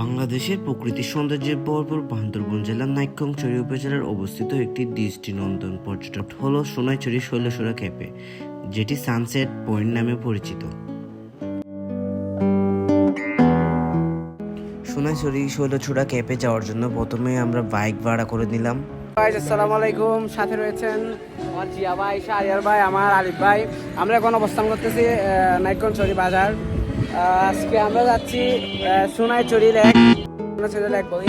বাংলাদেশের প্রকৃতির সৌন্দর্যে ভরপুর বান্দরবন জেলার নাইক্ষ্যংছড়ি উপজেলার অবস্থিত একটি দৃষ্টিনন্দন পর্যটক হল সোনাইছড়ি শৈলসুরা ক্যাফে, যেটি সানসেট পয়েন্ট নামে পরিচিত। সোনাইছড়ি শৈলছড়া ক্যাফে যাওয়ার জন্য প্রথমে আমরা বাইক ভাড়া করে নিলাম। আসসালামু আলাইকুম। সাথে রয়েছেন আমার জিয়া ভাই, শাহরিয়ার ভাই, আমার আলিফ ভাই। আমরা এখন অবস্থান করতেছি নাইকনচুরি বাজার। আজকে আমরা যাচ্ছি সোনাইচুরি লেক সোনাইচুরি লেক বলি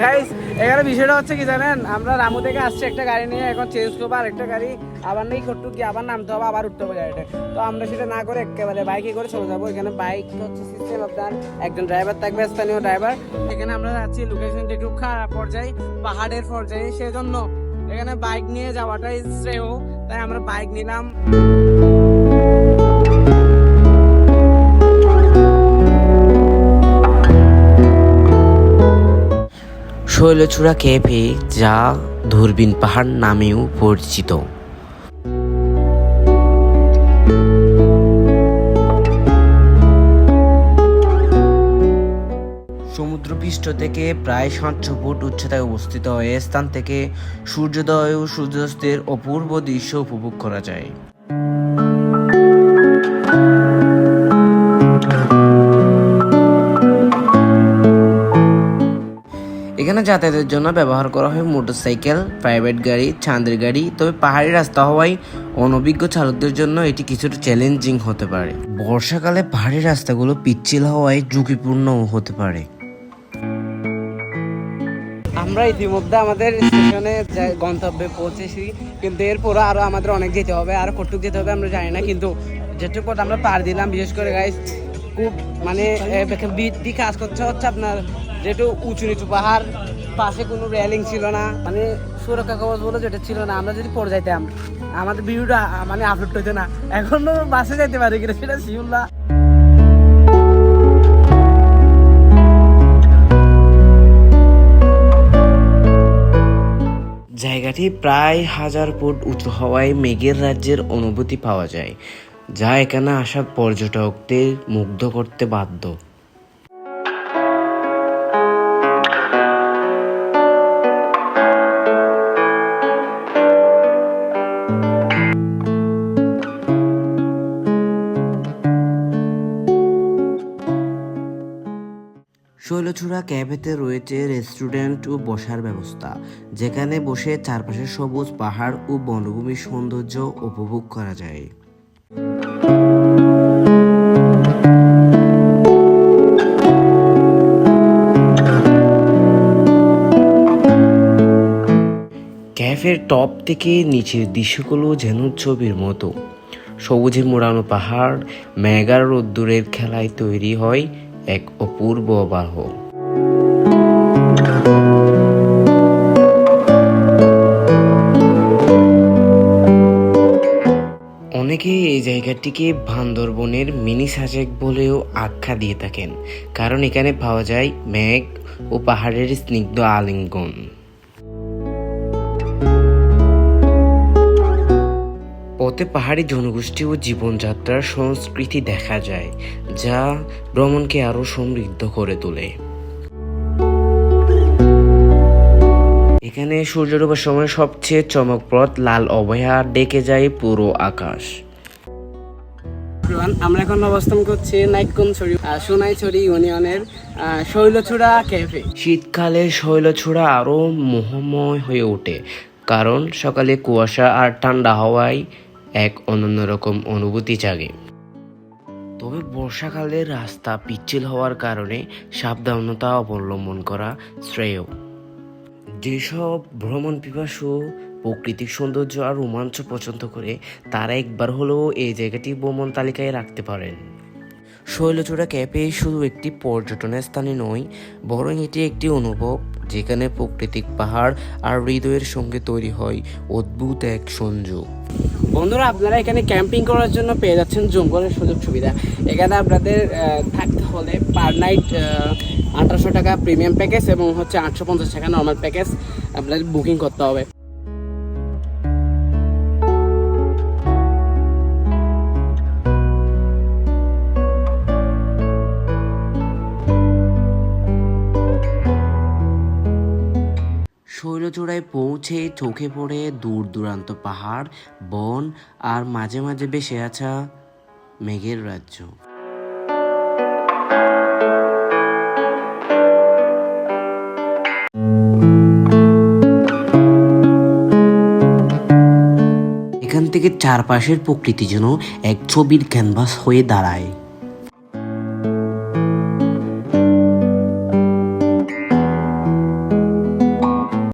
গাইজ এখানে বিষয়টা হচ্ছে কি জানেন? আমরা রামু থেকে আসছি একটা গাড়ি নিয়ে, এখন চেঞ্জ করব আর একটা গাড়ি। আবার নেই করতে গিয়ে আবার নামতে হবে, আবার উঠতে হবে গাড়িটা তো আমরা সেটা না করে একেবারে বাইকে করে চলে যাব। এখানে বাইক হচ্ছে সিস্টেম আপনার একজন ড্রাইভার থাকবে, স্থানীয় ড্রাইভার এখানে আমরা যাচ্ছি লোকেশনটা একটু খারাপ পর্যায়ে, পাহাড়ের পর্যায়ে। সেজন্য এখানে বাইক নিয়ে যাওয়াটাই শ্রেয়। তাই আমরা বাইক নিলাম। শৈলছড়া ক্যাফে যা দূরবীন পাহাড় নামেও পরিচিত। সমুদ্রপৃষ্ঠ থেকে প্রায় সাতশো ফুট উচ্চতায় অবস্থিত এই স্থান থেকে সূর্যোদয় ও সূর্যাস্তের অপূর্ব দৃশ্য উপভোগ করা যায়। এখানে যাতায়াতের জন্য ব্যবহার করা হয় মোটরসাইকেল, প্রাইভেট গাড়ি, চাঁদের গাড়ি। তবে পাহাড়ি রাস্তা হওয়ায় অনভিজ্ঞ চালকদের জন্য এটি কিছুটা চ্যালেঞ্জিং হতে পারে। বর্ষাকালে পাহাড়ি রাস্তাগুলো পিচ্ছিল হওয়ায় ঝুঁকিপূর্ণ হতে পারে। আমরা ইতিমধ্যে আমাদের স্টেশনে গন্তব্যে পৌঁছেছি। কিন্তু এরপরও আরও আমাদের অনেক যেতে হবে, আর কটুক যেতে হবে, আমরা জানি না। কিন্তু যেটুকু আমরা পার দিলাম, বিশেষ করে গাইস খুব মানে কাজ করছে হচ্ছে আপনার যেহেতু উঁচু নিচু পাহাড়, পাশে কোনো রেলিং ছিল না। মানে সুরক্ষা কবচ বলে যেটা ছিল না, আমরা যদি পড়ে যাইতাম, আমাদের ভিডিওটা মানে আপলোড হইতো না। এখনও বাসে যাইতে পারি কিনা সেটা শিউল্লা জায়গাটি প্রায় হাজার ফুট উঁচু হওয়ায় মেঘের রাজ্যের অনুভূতি পাওয়া যায়, যা এখানে আসা পর্যটকদের মুগ্ধ করতে বাধ্য। শৈলচূড়া ক্যাফেতে রয়েছে রেস্টুরেন্ট ও বসার ব্যবস্থা, যেখানে বসে চারপাশে সবুজ পাহাড় ও বনভূমির সৌন্দর্য উপভোগ করা যায়। ক্যাফের টপ থেকে নিচের দৃশ্যগুলো যেন ছবির মতো। সবুজে মোড়ানো পাহাড়, মেঘার রোদ্দুরের খেলায় তৈরি হয় এক অপূর্ব বাহ অনেকে এই জায়গাটিকে বান্দরবনের মিনি সাজেক বলেও আখ্যা দিয়ে থাকেন, কারণ এখানে পাওয়া যায় মেঘ ও পাহাড়ের স্নিগ্ধ আলিঙ্গন। পথে পাহাড়ি জনগোষ্ঠী ও জীবনযাত্রার সংস্কৃতি দেখা যায়, যা ভ্রমণকে আরও সমৃদ্ধ করে তোলে। এখানে সূর্য ডোবার সময় সবচেয়ে চমকপ্রদ লাল অবয়া ডেকে যায় পুরো আকাশ। আমরা এখন অবস্থান করছি নাইকনছড়ি সোনাইছড়ি ইউনিয়নের আহ, শৈলচূড়া ক্যাফে। শীতকালে শৈলছড়া আরও মোহময় হয়ে ওঠে কারণ সকালে কুয়াশা আর ঠান্ডা হওয়ায় এক অনন্য রকম অনুভূতি জাগে। তবে বর্ষাকালে রাস্তা পিচ্ছিল হওয়ার কারণে সাবধানতা অবলম্বন করা শ্রেয়। যেসব ভ্রমণ পিপাসু, প্রকৃতিক সৌন্দর্য আর রোমাঞ্চ পছন্দ করে, তারা একবার হলেও এই জায়গাটি ভ্রমণ তালিকায় রাখতে পারেন। শৈলচূড়া ক্যাফে শুধু একটি পর্যটনের স্থানে নয়, বরং এটি একটি অনুভব যেখানে প্রাকৃতিক পাহাড় আর হৃদয়ের সঙ্গে তৈরি হয় অদ্ভুত এক সংযোগ বন্ধুরা, আপনারা এখানে ক্যাম্পিং করার জন্য পেয়ে যাচ্ছেন জঙ্গলের সুযোগ সুবিধা। এখানে আপনাদের থাকতে হলে পার নাইট আঠারোশো টাকা প্রিমিয়াম প্যাকেজ এবং হচ্ছে আটশো পঞ্চাশ টাকা নর্মাল প্যাকেজ আপনাদের বুকিং করতে হবে। শৈলচূড়ায় পৌঁছে চোখে পড়ে দূর দূরান্ত পাহাড়, বন আর মাঝে মাঝে বেসে আছা মেঘের রাজ্য। এখান থেকে চারপাশের প্রকৃতি যেন এক ছবির ক্যানভাস হয়ে দাঁড়ায়।